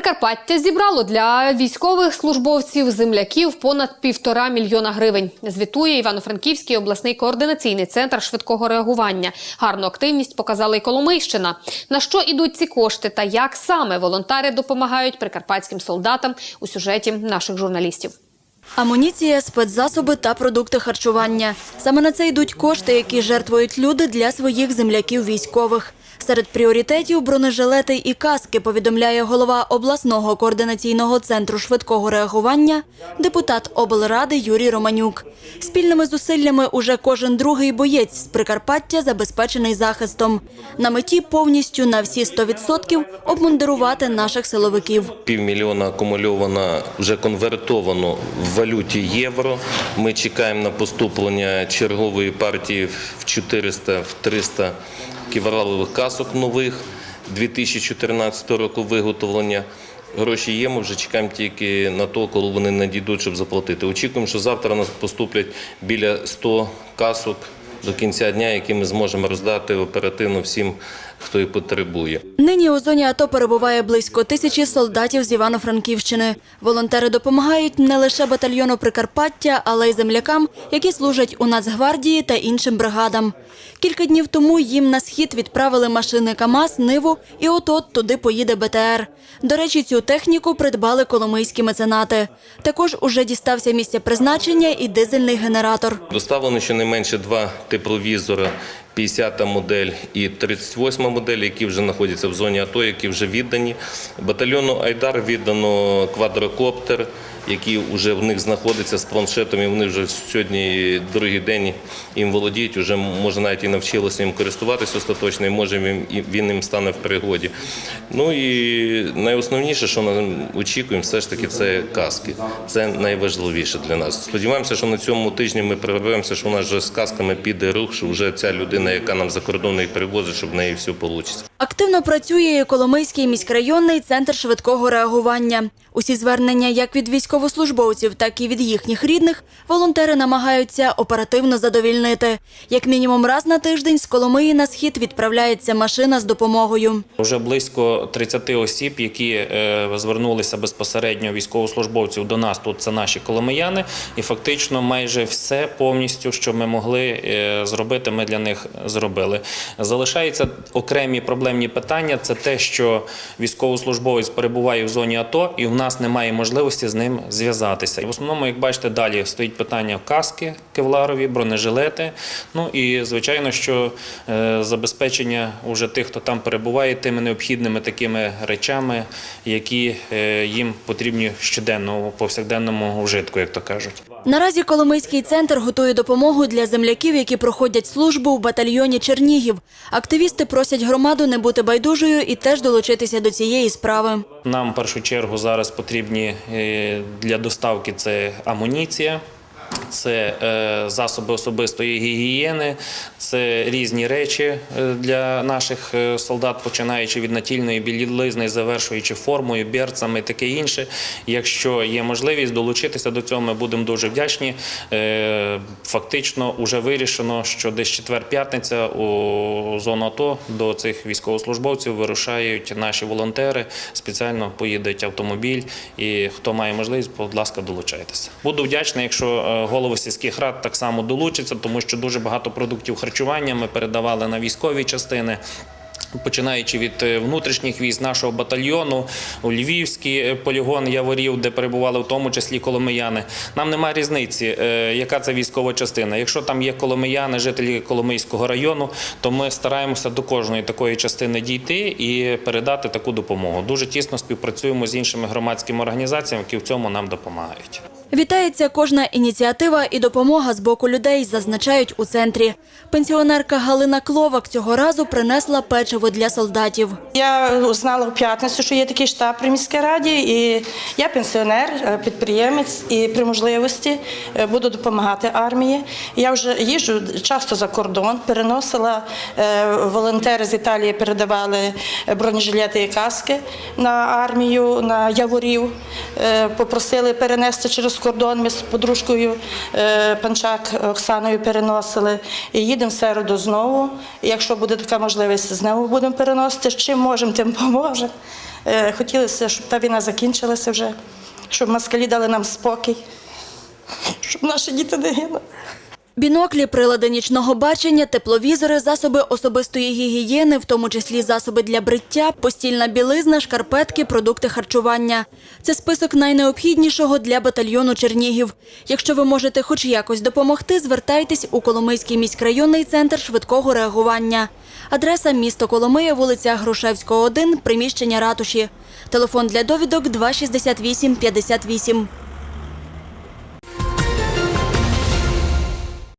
Прикарпаття зібрало для військових службовців земляків понад півтора мільйона гривень. Звітує Івано-Франківський обласний координаційний центр швидкого реагування. Гарну активність показала і Коломийщина. На що ідуть ці кошти та як саме волонтери допомагають прикарпатським солдатам у сюжеті наших журналістів. Амуніція, спецзасоби та продукти харчування. Саме на це йдуть кошти, які жертвують люди для своїх земляків військових. Серед пріоритетів бронежилети і каски, повідомляє голова обласного координаційного центру швидкого реагування, депутат облради Юрій Романюк. Спільними зусиллями уже кожен другий боєць з Прикарпаття забезпечений захистом. На меті повністю на всі 100% обмундирувати наших силовиків. Півмільйона акумульовано, вже конвертовано в валюті євро. Ми чекаємо на поступлення чергової партії в 400, в 300 ківралових касок нових 2014 року виготовлення. Гроші є, ми вже чекаємо тільки на то, коли вони надійдуть, щоб заплатити. Очікуємо, що завтра нас поступлять біля 100 касок до кінця дня, які ми зможемо роздати оперативно всім, хто їх потребує. Нині у зоні АТО перебуває близько тисячі солдатів з Івано-Франківщини. Волонтери допомагають не лише батальйону Прикарпаття, але й землякам, які служать у Нацгвардії та іншим бригадам. Кілька днів тому їм на схід відправили машини КАМАЗ, Ниву, і от-от туди поїде БТР. До речі, цю техніку придбали коломийські меценати. Також уже дістався місце призначення і дизельний генератор. Доставлено щонайменше два тепловізора, 50 модель і 38-та модель, які вже знаходяться в зоні АТО, які вже віддані. Батальйону Айдар віддано квадрокоптер, який вже в них знаходиться з планшетом, і вони вже сьогодні другий день їм володіють, вже може навіть і навчилися їм користуватися остаточно, і може він, їм стане в пригоді. Ну і найосновніше, що ми очікуємо, все ж таки, це каски. Це найважливіше для нас. Сподіваємося, що на цьому тижні ми прорвемося, що у нас вже з касками піде рух, що вже ця людина, яка нам за кордоном їх привозить, щоб в неї все вийде. Активно працює і Коломийський міськрайонний центр швидкого реагування. Усі звернення як від військовослужбовців, так і від їхніх рідних волонтери намагаються оперативно задовільнити. Як мінімум раз на тиждень з Коломиї на схід відправляється машина з допомогою. Вже близько 30 осіб, які е, звернулися безпосередньо військовослужбовців до нас. Тут це наші коломияни, і фактично майже все повністю, що ми могли е, зробити, ми для них зробили. Залишаються окремі проблемні питання. Це те, що військовослужбовець перебуває в зоні АТО, і в нас немає можливості з ним зв'язатися. В основному, як бачите, далі стоїть питання каски кевларові, бронежилети. Ну і звичайно, що е, забезпечення уже тих, хто там перебуває, тими необхідними такими речами, які е, їм потрібні щоденно повсякденному вжитку, як то кажуть. Наразі Коломийський центр готує допомогу для земляків, які проходять службу в батальйоні Чернігів. Активісти просять громаду не бути байдужою і теж долучитися до цієї справи. Нам в першу чергу зараз потрібні е, для доставки це амуніція. Це е, засоби особистої гігієни, це різні речі е, для наших е, солдат, починаючи від натільної білизни, завершуючи формою, берцами таке інше. Якщо є можливість долучитися до цього, ми будемо дуже вдячні. Фактично, вже вирішено, що десь четвер-п'ятниця у зону АТО до цих військовослужбовців вирушають наші волонтери. Спеціально поїдуть автомобіль, і хто має можливість, будь ласка, долучайтеся. Буду вдячний, якщо е, голови сільських рад так само долучаться, тому що дуже багато продуктів харчування ми передавали на військові частини. Починаючи від е, внутрішніх військ нашого батальйону, у Львівський е, полігон Яворів, де перебували в тому числі коломияни. Нам немає різниці, е, яка це військова частина. Якщо там є коломияни, жителі Коломийського району, то ми стараємося до кожної такої частини дійти і передати таку допомогу. Дуже тісно співпрацюємо з іншими громадськими організаціями, які в цьому нам допомагають. Вітається кожна ініціатива і допомога з боку людей, зазначають у центрі. Пенсіонерка Галина Кловак цього разу принесла печиво для солдатів. Я знала в п'ятницю, що є такий штаб при міській раді, і я пенсіонер, е, підприємець, і при можливості е, буду допомагати армії. Я вже їжджу часто за кордон, переносила е, волонтери з Італії, передавали бронежилети і каски на армію, на яворів. Попросили перенести через кордон. Ми з подружкою е, Панчак Оксаною переносили. І їдемо в середу знову. І Якщо буде така можливість, знову будемо переносити. Чим можемо, тим поможемо. Е, Хотілося, щоб та війна закінчилася вже, щоб москалі дали нам спокій, щоб наші діти не гинули. Біноклі, прилади нічного бачення, тепловізори, засоби особистої гігієни, в тому числі засоби для бриття, постільна білизна, шкарпетки, продукти харчування. Це список найнеобхіднішого для батальйону Чернігів. Якщо ви можете хоч якось допомогти, звертайтесь у Коломийський міськрайонний центр швидкого реагування. Адреса місто Коломия, вулиця Грушевського, 1, приміщення ратуші. Телефон для довідок 268 58.